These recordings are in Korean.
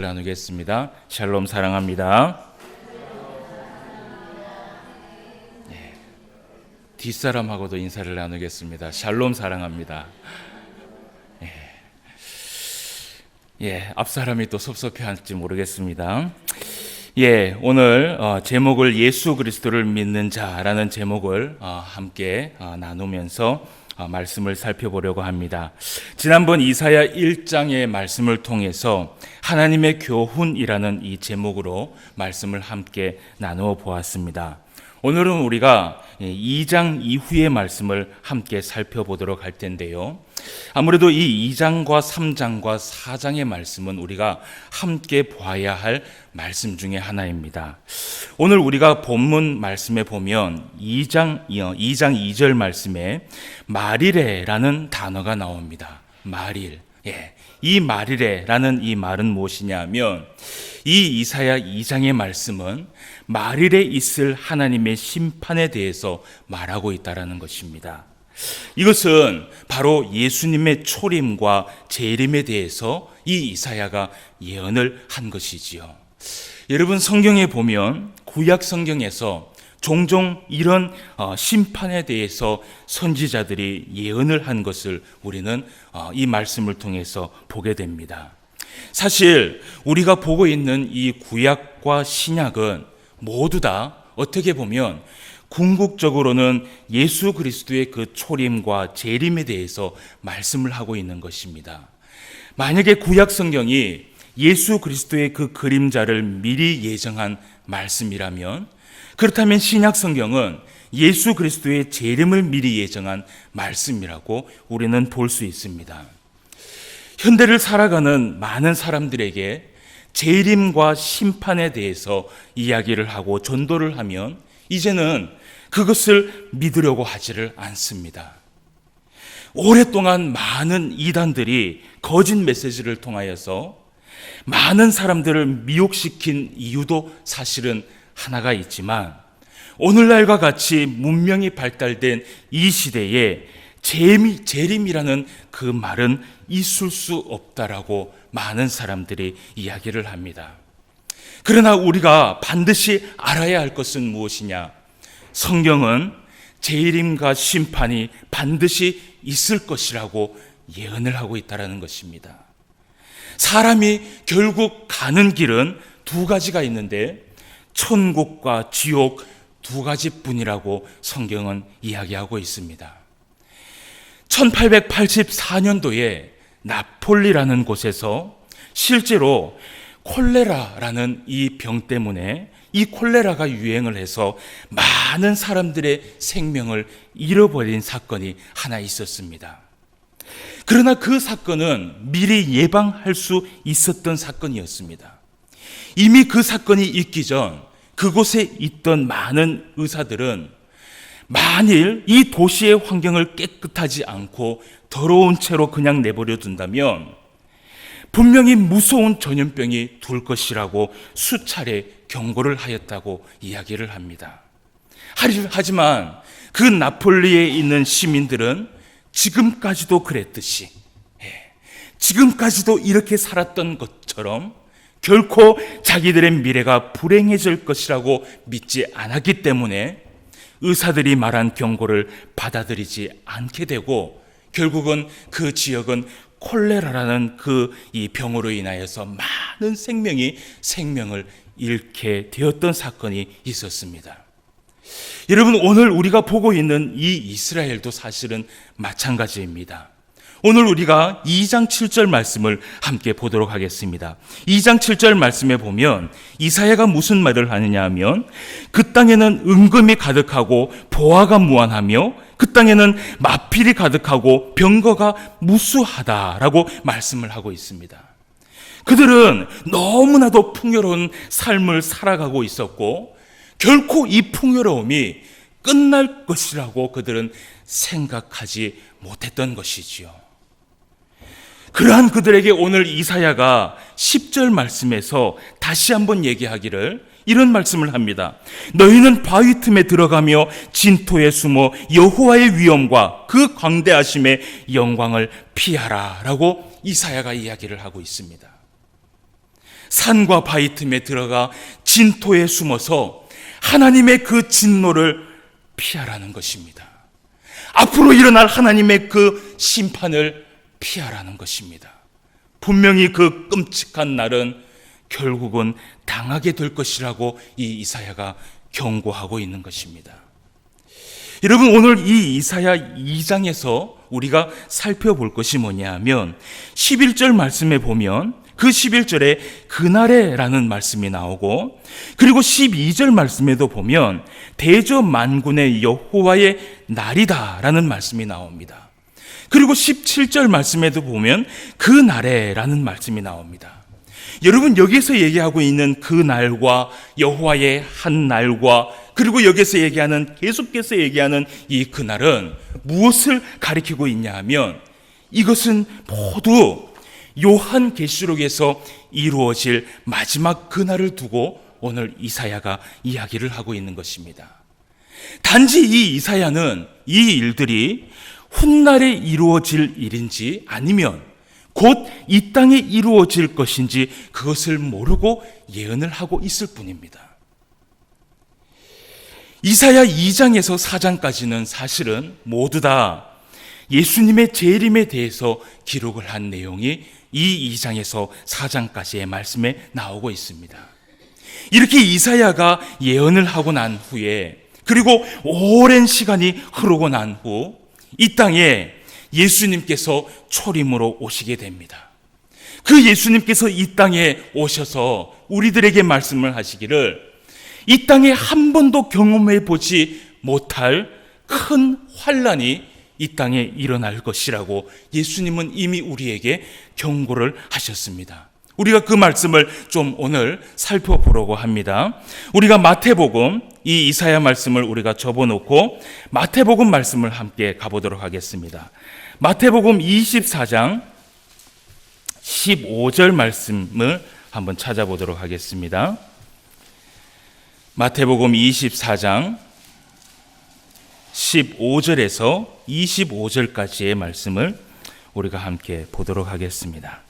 나누겠습니다. 샬롬 사랑합니다. 예. 뒷사람하고도 인사를 나누겠습니다. 샬롬 사랑합니다. 예, 예 앞사람이 또 섭섭해할지 모르겠습니다. 예, 오늘 어, 제목을 예수 그리스도를 믿는 자라는 제목을 어, 함께 어, 나누면서 어, 말씀을 살펴보려고 합니다. 지난번 이사야 1장의 말씀을 통해서 하나님의 교훈이라는 이 제목으로 말씀을 함께 나누어 보았습니다. 오늘은 우리가 2장 이후의 말씀을 함께 살펴보도록 할 텐데요. 아무래도 이 2장과 3장과 4장의 말씀은 우리가 함께 봐야 할 말씀 중에 하나입니다. 오늘 우리가 본문 말씀에 보면 2장, 2장 2절 말씀에 말이래라는 단어가 나옵니다. 말일. 예. 이 말이래라는 이 말은 무엇이냐면 이 이사야 2장의 말씀은 말일에 있을 하나님의 심판에 대해서 말하고 있다라는 것입니다. 이것은 바로 예수님의 초림과 재림에 대해서 이 이사야가 예언을 한 것이지요. 여러분 성경에 보면 구약 성경에서 종종 이런 어, 심판에 대해서 선지자들이 예언을 한 것을 우리는 어, 이 말씀을 통해서 보게 됩니다. 사실 우리가 보고 있는 이 구약과 신약은 모두 다 어떻게 보면 궁극적으로는 예수 그리스도의 그 초림과 재림에 대해서 말씀을 하고 있는 것입니다. 만약에 구약 성경이 예수 그리스도의 그 그림자를 미리 예정한 말씀이라면 그렇다면 신약 성경은 예수 그리스도의 재림을 미리 예정한 말씀이라고 우리는 볼 수 있습니다. 현대를 살아가는 많은 사람들에게 재림과 심판에 대해서 이야기를 하고 전도를 하면 이제는 그것을 믿으려고 하지를 않습니다. 오랫동안 많은 이단들이 거짓 메시지를 통하여서 많은 사람들을 미혹시킨 이유도 사실은 하나가 있지만 오늘날과 같이 문명이 발달된 이 시대에 재미, 재림이라는 그 말은 있을 수 없다라고 많은 사람들이 이야기를 합니다. 그러나 우리가 반드시 알아야 할 것은 무엇이냐? 성경은 재림과 심판이 반드시 있을 것이라고 예언을 하고 있다라는 것입니다. 사람이 결국 가는 길은 두 가지가 있는데 천국과 지옥 두 가지뿐이라고 성경은 이야기하고 있습니다. 1884년도에 나폴리라는 곳에서 실제로 콜레라라는 이 병 때문에 이 콜레라가 유행을 해서 많은 사람들의 생명을 잃어버린 사건이 하나 있었습니다. 그러나 그 사건은 미리 예방할 수 있었던 사건이었습니다. 이미 그 사건이 있기 전 그곳에 있던 많은 의사들은 만일 이 도시의 환경을 깨끗하지 않고 더러운 채로 그냥 내버려 둔다면 분명히 무서운 전염병이 둘 것이라고 수차례 경고를 하였다고 이야기를 합니다. 하지만 그 나폴리에 있는 시민들은 지금까지도 그랬듯이, 예, 지금까지도 이렇게 살았던 것처럼 결코 자기들의 미래가 불행해질 것이라고 믿지 않았기 때문에 의사들이 말한 경고를 받아들이지 않게 되고 결국은 그 지역은 콜레라라는 그 이 병으로 인하여서 많은 생명이 생명을 잃게 되었던 사건이 있었습니다. 여러분 오늘 우리가 보고 있는 이 이스라엘도 사실은 마찬가지입니다. 오늘 우리가 2장 7절 말씀을 함께 보도록 하겠습니다. 2장 7절 말씀에 보면 이사야가 무슨 말을 하느냐 하면 그 땅에는 은금이 가득하고 보화가 무한하며 그 땅에는 마필이 가득하고 병거가 무수하다라고 말씀을 하고 있습니다. 그들은 너무나도 풍요로운 삶을 살아가고 있었고 결코 이 풍요로움이 끝날 것이라고 그들은 생각하지 못했던 것이지요. 그러한 그들에게 오늘 이사야가 10절 말씀에서 다시 한번 얘기하기를 이런 말씀을 합니다. 너희는 바위 틈에 들어가며 진토에 숨어 여호와의 위엄과 그 광대하심의 영광을 피하라라고 이사야가 이야기를 하고 있습니다. 산과 바위 틈에 들어가 진토에 숨어서 하나님의 그 진노를 피하라는 것입니다. 앞으로 일어날 하나님의 그 심판을 피하라는 것입니다. 분명히 그 끔찍한 날은 결국은 당하게 될 것이라고 이 이사야가 경고하고 있는 것입니다. 여러분 오늘 이 이사야 2장에서 우리가 살펴볼 것이 뭐냐면 11절 말씀에 보면 그 11절에 그날에라는 말씀이 나오고 그리고 12절 말씀에도 보면 대저 만군의 여호와의 날이다라는 말씀이 나옵니다. 그리고 17절 말씀에도 보면 그 날에라는 말씀이 나옵니다. 여러분 여기서 얘기하고 있는 그 날과 여호와의 한 날과 그리고 여기서 얘기하는 계속해서 얘기하는 이 그날은 무엇을 가리키고 있냐 하면 이것은 모두 요한 계시록에서 이루어질 마지막 그날을 두고 오늘 이사야가 이야기를 하고 있는 것입니다. 단지 이 이사야는 이 일들이 훗날에 이루어질 일인지 아니면 곧 이 땅에 이루어질 것인지 그것을 모르고 예언을 하고 있을 뿐입니다. 이사야 2장에서 4장까지는 사실은 모두 다 예수님의 재림에 대해서 기록을 한 내용이 이 2장에서 4장까지의 말씀에 나오고 있습니다. 이렇게 이사야가 예언을 하고 난 후에 그리고 오랜 시간이 흐르고 난 후 이 땅에 예수님께서 초림으로 오시게 됩니다. 그 예수님께서 이 땅에 오셔서 우리들에게 말씀을 하시기를 이 땅에 한 번도 경험해 보지 못할 큰 환란이 이 땅에 일어날 것이라고 예수님은 이미 우리에게 경고를 하셨습니다. 우리가 그 말씀을 좀 오늘 살펴보려고 합니다. 우리가 마태복음 이 이사야 말씀을 우리가 접어놓고 마태복음 말씀을 함께 가보도록 하겠습니다. 마태복음 24장 15절 말씀을 한번 찾아보도록 하겠습니다. 마태복음 24장 15절에서 25절까지의 말씀을 우리가 함께 보도록 하겠습니다.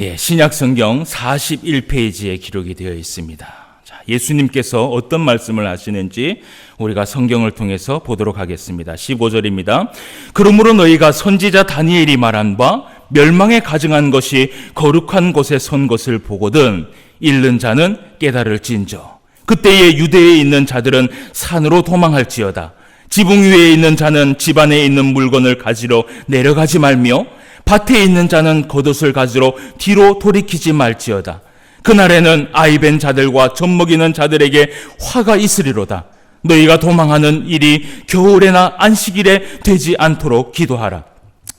예, 신약 성경 41페이지에 기록이 되어 있습니다. 자, 예수님께서 어떤 말씀을 하시는지 우리가 성경을 통해서 보도록 하겠습니다. 15절입니다. 그러므로 너희가 선지자 다니엘이 말한 바 멸망에 가증한 것이 거룩한 곳에 선 것을 보거든 잃는 자는 깨달을진저 그때에 유대에 있는 자들은 산으로 도망할지어다 지붕 위에 있는 자는 집 안에 있는 물건을 가지러 내려가지 말며 밭에 있는 자는 겉옷을 가지러 뒤로 돌이키지 말지어다 그날에는 아이벤 자들과 젖먹이는 자들에게 화가 있으리로다 너희가 도망하는 일이 겨울에나 안식일에 되지 않도록 기도하라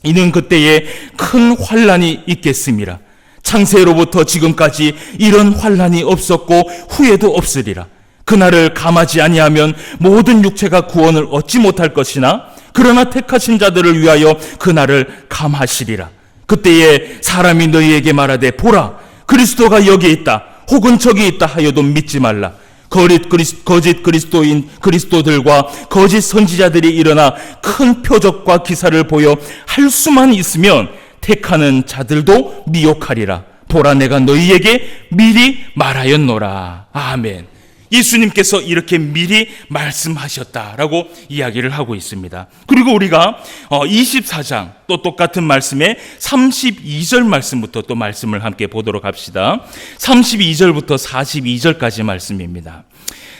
이는 그때에 큰 환란이 있겠습니다. 창세로부터 지금까지 이런 환란이 없었고 후에도 없으리라. 그날을 감하지 아니하면 모든 육체가 구원을 얻지 못할 것이나 그러나 택하신 자들을 위하여 그날을 감하시리라. 그때에 사람이 너희에게 말하되 보라 그리스도가 여기 있다 혹은 저기 있다 하여도 믿지 말라. 거짓, 그리스, 거짓 그리스도인 그리스도들과 거짓 선지자들이 일어나 큰 표적과 기사를 보여 할 수만 있으면 택하는 자들도 미혹하리라. 보라 내가 너희에게 미리 말하였노라. 아멘. 예수님께서 이렇게 미리 말씀하셨다라고 이야기를 하고 있습니다. 그리고 우리가 24장 또 똑같은 말씀에 32절 말씀부터 또 말씀을 함께 보도록 합시다. 32절부터 42절까지 말씀입니다.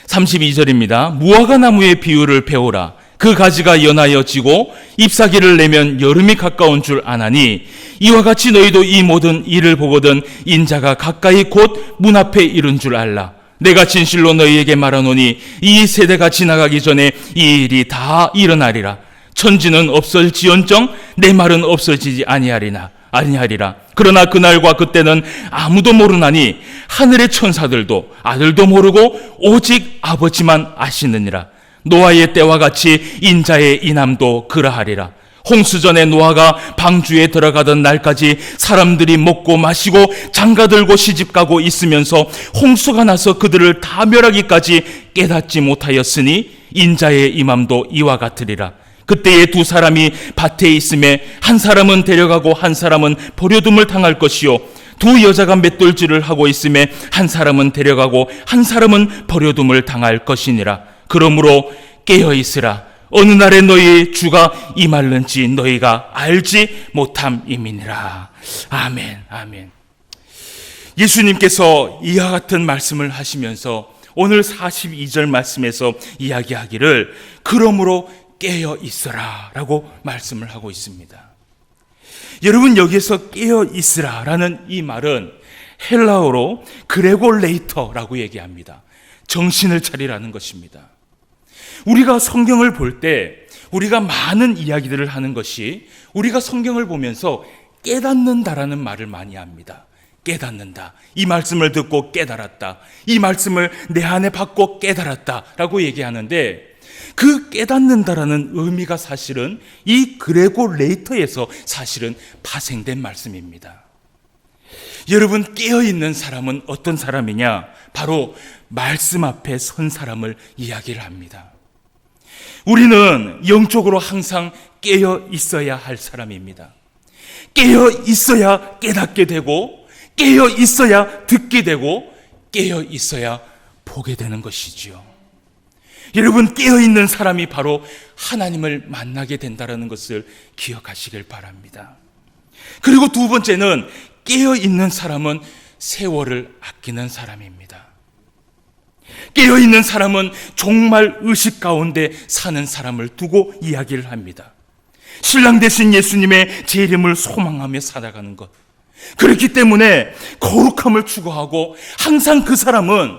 32절입니다. 무화과 나무의 비유를 배우라. 그 가지가 연하여 지고 잎사귀를 내면 여름이 가까운 줄 아나니 이와 같이 너희도 이 모든 일을 보거든 인자가 가까이 곧 문 앞에 이른 줄 알라. 내가 진실로 너희에게 말하노니 이 세대가 지나가기 전에 이 일이 다 일어나리라. 천지는 없을지언정 내 말은 없어지지 아니하리나 아니하리라. 그러나 그날과 그때는 아무도 모르나니 하늘의 천사들도 아들도 모르고 오직 아버지만 아시느니라. 노아의 때와 같이 인자의 이남도 그러하리라. 홍수전에 노아가 방주에 들어가던 날까지 사람들이 먹고 마시고 장가 들고 시집 가고 있으면서 홍수가 나서 그들을 다 멸하기까지 깨닫지 못하였으니 인자의 임함도 이와 같으리라. 그때에 두 사람이 밭에 있음에 한 사람은 데려가고 한 사람은 버려둠을 당할 것이요 두 여자가 맷돌질을 하고 있음에 한 사람은 데려가고 한 사람은 버려둠을 당할 것이니라. 그러므로 깨어 있으라. 어느 날에 너희 주가 임할는지 너희가 알지 못함이니라. 아멘. 아멘. 예수님께서 이와 같은 말씀을 하시면서 오늘 42절 말씀에서 이야기하기를 그러므로 깨어 있어라 라고 말씀을 하고 있습니다. 여러분 여기에서 깨어 있으라라는 이 말은 헬라어로 그레골레이터라고 얘기합니다. 정신을 차리라는 것입니다. 우리가 성경을 볼 때 우리가 많은 이야기들을 하는 것이 우리가 성경을 보면서 깨닫는다라는 말을 많이 합니다. 깨닫는다. 이 말씀을 듣고 깨달았다. 이 말씀을 내 안에 받고 깨달았다 라고 얘기하는데 그 깨닫는다라는 의미가 사실은 이 그레고 레이터에서 사실은 파생된 말씀입니다. 여러분 깨어 있는 사람은 어떤 사람이냐? 바로 말씀 앞에 선 사람을 이야기를 합니다. 우리는 영적으로 항상 깨어 있어야 할 사람입니다. 깨어 있어야 깨닫게 되고, 깨어 있어야 듣게 되고, 깨어 있어야 보게 되는 것이지요. 여러분, 깨어 있는 사람이 바로 하나님을 만나게 된다는 것을 기억하시길 바랍니다. 그리고 두 번째는 깨어 있는 사람은 세월을 아끼는 사람입니다. 깨어 있는 사람은 정말 의식 가운데 사는 사람을 두고 이야기를 합니다. 신랑 되신 예수님의 재림을 소망하며 살아가는 것. 그렇기 때문에 거룩함을 추구하고 항상 그 사람은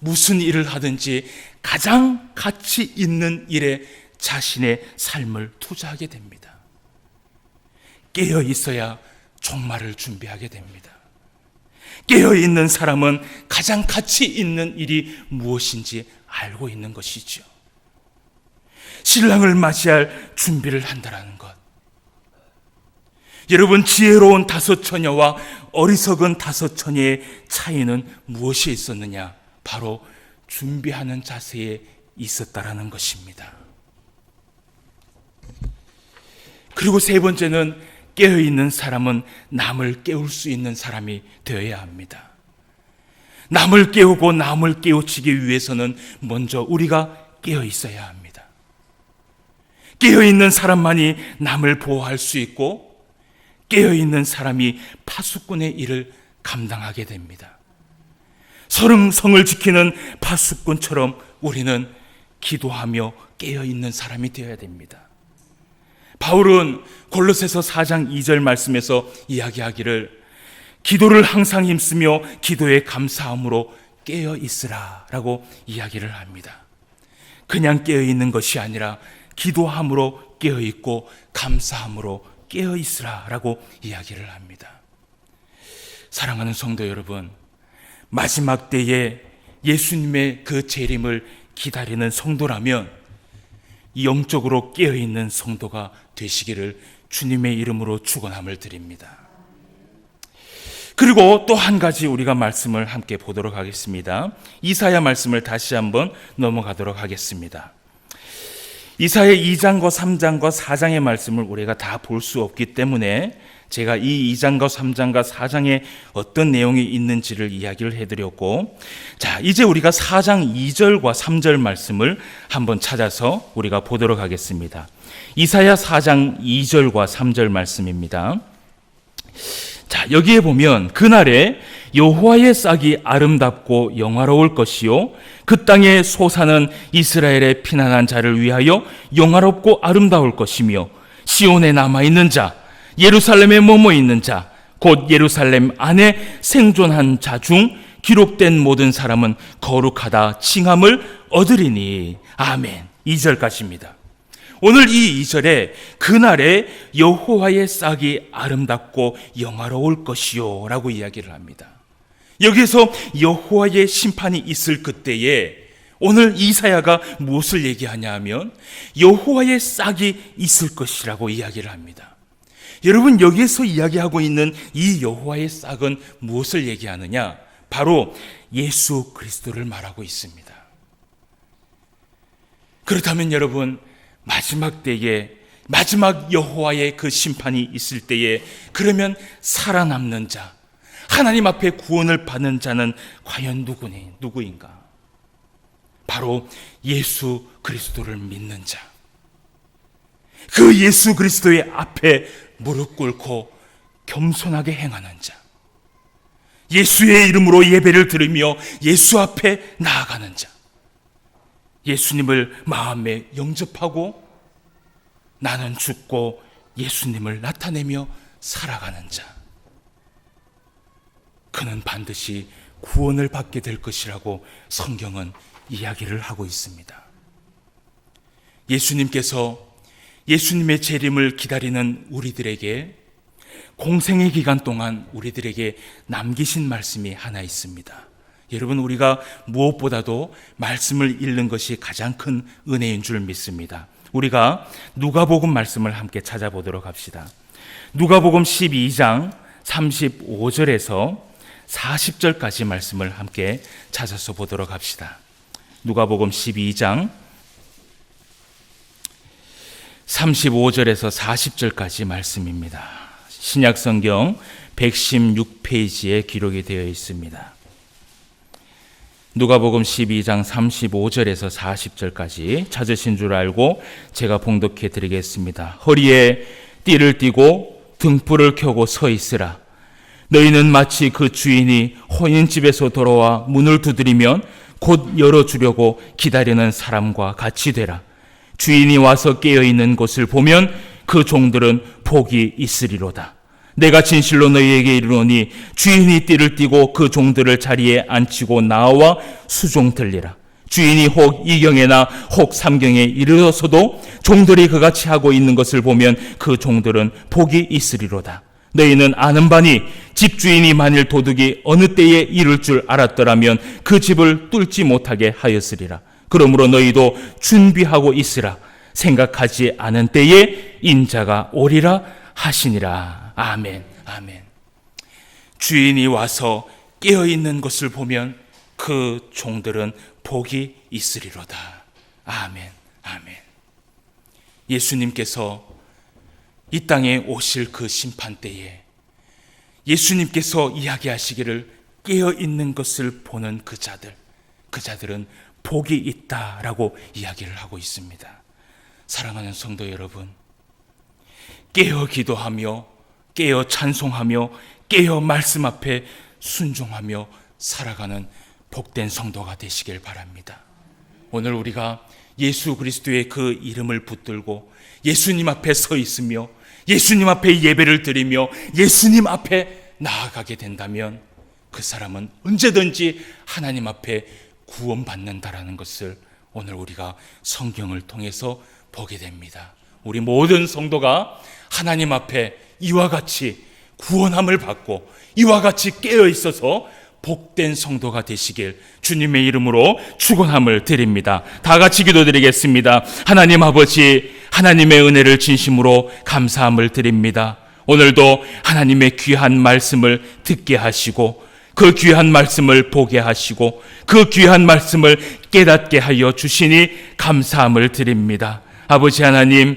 무슨 일을 하든지 가장 가치 있는 일에 자신의 삶을 투자하게 됩니다. 깨어 있어야 종말을 준비하게 됩니다. 깨어 있는 사람은 가장 가치 있는 일이 무엇인지 알고 있는 것이죠. 신랑을 맞이할 준비를 한다라는 것. 여러분, 지혜로운 다섯 처녀와 어리석은 다섯 처녀의 차이는 무엇이 있었느냐? 바로 준비하는 자세에 있었다라는 것입니다. 그리고 세 번째는 깨어 있는 사람은 남을 깨울 수 있는 사람이 되어야 합니다. 남을 깨우고 남을 깨우치기 위해서는 먼저 우리가 깨어 있어야 합니다. 깨어 있는 사람만이 남을 보호할 수 있고 깨어 있는 사람이 파수꾼의 일을 감당하게 됩니다. 서름성을 지키는 파수꾼처럼 우리는 기도하며 깨어 있는 사람이 되어야 됩니다. 바울은 골로새서 4장 2절 말씀에서 이야기하기를 기도를 항상 힘쓰며 기도에 감사함으로 깨어 있으라라고 이야기를 합니다. 그냥 깨어 있는 것이 아니라 기도함으로 깨어 있고 감사함으로 깨어 있으라라고 이야기를 합니다. 사랑하는 성도 여러분, 마지막 때에 예수님의 그 재림을 기다리는 성도라면 영적으로 깨어 있는 성도가 되시기를 주님의 이름으로 축원함을 드립니다. 그리고 또 한 가지 우리가 말씀을 함께 보도록 하겠습니다. 이사야 말씀을 다시 한번 넘어가도록 하겠습니다. 이사야 2장과 3장과 4장의 말씀을 우리가 다 볼 수 없기 때문에 제가 이 2장과 3장과 4장에 어떤 내용이 있는지를 이야기를 해드렸고, 자, 이제 우리가 4장 2절과 3절 말씀을 한번 찾아서 우리가 보도록 하겠습니다. 이사야 4장 2절과 3절 말씀입니다. 자, 여기에 보면 그날에 여호와의 싹이 아름답고 영화로울 것이요 그 땅의 소사는 이스라엘의 피난한 자를 위하여 영화롭고 아름다울 것이며 시온에 남아 있는 자 예루살렘에 머무 있는 자 곧 예루살렘 안에 생존한 자 중 기록된 모든 사람은 거룩하다 칭함을 얻으리니 아멘 2절까지입니다. 오늘 이 2절에 그날에 여호와의 싹이 아름답고 영화로울 것이요 라고 이야기를 합니다. 여기에서 여호와의 심판이 있을 그때에 오늘 이사야가 무엇을 얘기하냐 하면 여호와의 싹이 있을 것이라고 이야기를 합니다. 여러분 여기에서 이야기하고 있는 이 여호와의 싹은 무엇을 얘기하느냐? 바로 예수 그리스도를 말하고 있습니다. 그렇다면 여러분 마지막 때에 마지막 여호와의 그 심판이 있을 때에 그러면 살아남는 자 하나님 앞에 구원을 받는 자는 과연 누구니 누구인가? 바로 예수 그리스도를 믿는 자. 그 예수 그리스도의 앞에 무릎 꿇고 겸손하게 행하는 자. 예수의 이름으로 예배를 드리며 예수 앞에 나아가는 자. 예수님을 마음에 영접하고 나는 죽고 예수님을 나타내며 살아가는 자. 그는 반드시 구원을 받게 될 것이라고 성경은 이야기를 하고 있습니다. 예수님께서 예수님의 재림을 기다리는 우리들에게 공생의 기간 동안 우리들에게 남기신 말씀이 하나 있습니다. 여러분, 우리가 무엇보다도 말씀을 읽는 것이 가장 큰 은혜인 줄 믿습니다. 우리가 누가복음 말씀을 함께 찾아보도록 합시다. 누가복음 12장 35절에서 40절까지 말씀을 함께 찾아서 보도록 합시다. 누가복음 12장 35절에서 40절까지 말씀입니다. 신약 성경 116페이지에 기록이 되어 있습니다. 누가복음 12장 35절에서 40절까지 찾으신 줄 알고 제가 봉독해 드리겠습니다. 허리에 띠를 띠고 등불을 켜고 서 있으라. 너희는 마치 그 주인이 혼인집에서 돌아와 문을 두드리면 곧 열어주려고 기다리는 사람과 같이 되라. 주인이 와서 깨어 있는 것을 보면 그 종들은 복이 있으리로다. 내가 진실로 너희에게 이르노니 주인이 띠를 띠고 그 종들을 자리에 앉히고 나와 수종 들리라. 주인이 혹 이경에나 혹 삼경에 이르러서도 종들이 그같이 하고 있는 것을 보면 그 종들은 복이 있으리로다. 너희는 아는 바니 집주인이 만일 도둑이 어느 때에 이를 줄 알았더라면 그 집을 뚫지 못하게 하였으리라. 그러므로 너희도 준비하고 있으라. 생각하지 않은 때에 인자가 오리라 하시니라. 아멘. 아멘. 주인이 와서 깨어 있는 것을 보면 그 종들은 복이 있으리로다. 아멘. 아멘. 예수님께서 이 땅에 오실 그 심판 때에 예수님께서 이야기하시기를 깨어 있는 것을 보는 그 자들, 그 자들은 복이 있다라고 이야기를 하고 있습니다. 사랑하는 성도 여러분, 깨어 기도하며, 깨어 찬송하며, 깨어 말씀 앞에 순종하며 살아가는 복된 성도가 되시길 바랍니다. 오늘 우리가 예수 그리스도의 그 이름을 붙들고 예수님 앞에 서 있으며 예수님 앞에 예배를 드리며 예수님 앞에 나아가게 된다면 그 사람은 언제든지 하나님 앞에 구원받는다라는 것을 오늘 우리가 성경을 통해서 보게 됩니다. 우리 모든 성도가 하나님 앞에 이와 같이 구원함을 받고 이와 같이 깨어 있어서 복된 성도가 되시길 주님의 이름으로 축원함을 드립니다. 다 같이 기도드리겠습니다. 하나님 아버지 하나님의 은혜를 진심으로 감사함을 드립니다. 오늘도 하나님의 귀한 말씀을 듣게 하시고 그 귀한 말씀을 보게 하시고 그 귀한 말씀을 깨닫게 하여 주시니 감사함을 드립니다. 아버지 하나님,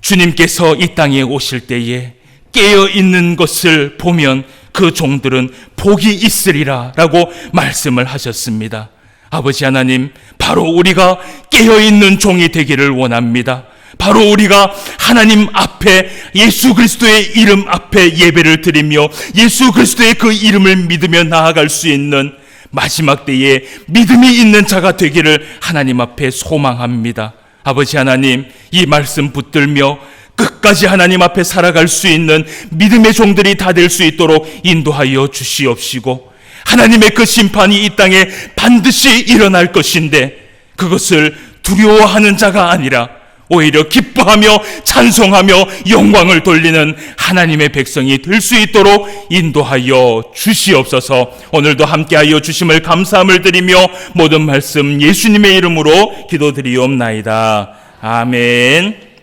주님께서 이 땅에 오실 때에 깨어 있는 것을 보면 그 종들은 복이 있으리라 라고 말씀을 하셨습니다. 아버지 하나님, 바로 우리가 깨어 있는 종이 되기를 원합니다. 바로 우리가 하나님 앞에 예수 그리스도의 이름 앞에 예배를 드리며 예수 그리스도의 그 이름을 믿으며 나아갈 수 있는 마지막 때에 믿음이 있는 자가 되기를 하나님 앞에 소망합니다. 아버지 하나님, 이 말씀 붙들며 끝까지 하나님 앞에 살아갈 수 있는 믿음의 종들이 다 될 수 있도록 인도하여 주시옵시고 하나님의 그 심판이 이 땅에 반드시 일어날 것인데 그것을 두려워하는 자가 아니라 오히려 기뻐하며 찬송하며 영광을 돌리는 하나님의 백성이 될 수 있도록 인도하여 주시옵소서 오늘도 함께하여 주심을 감사함을 드리며 모든 말씀 예수님의 이름으로 기도드리옵나이다. 아멘.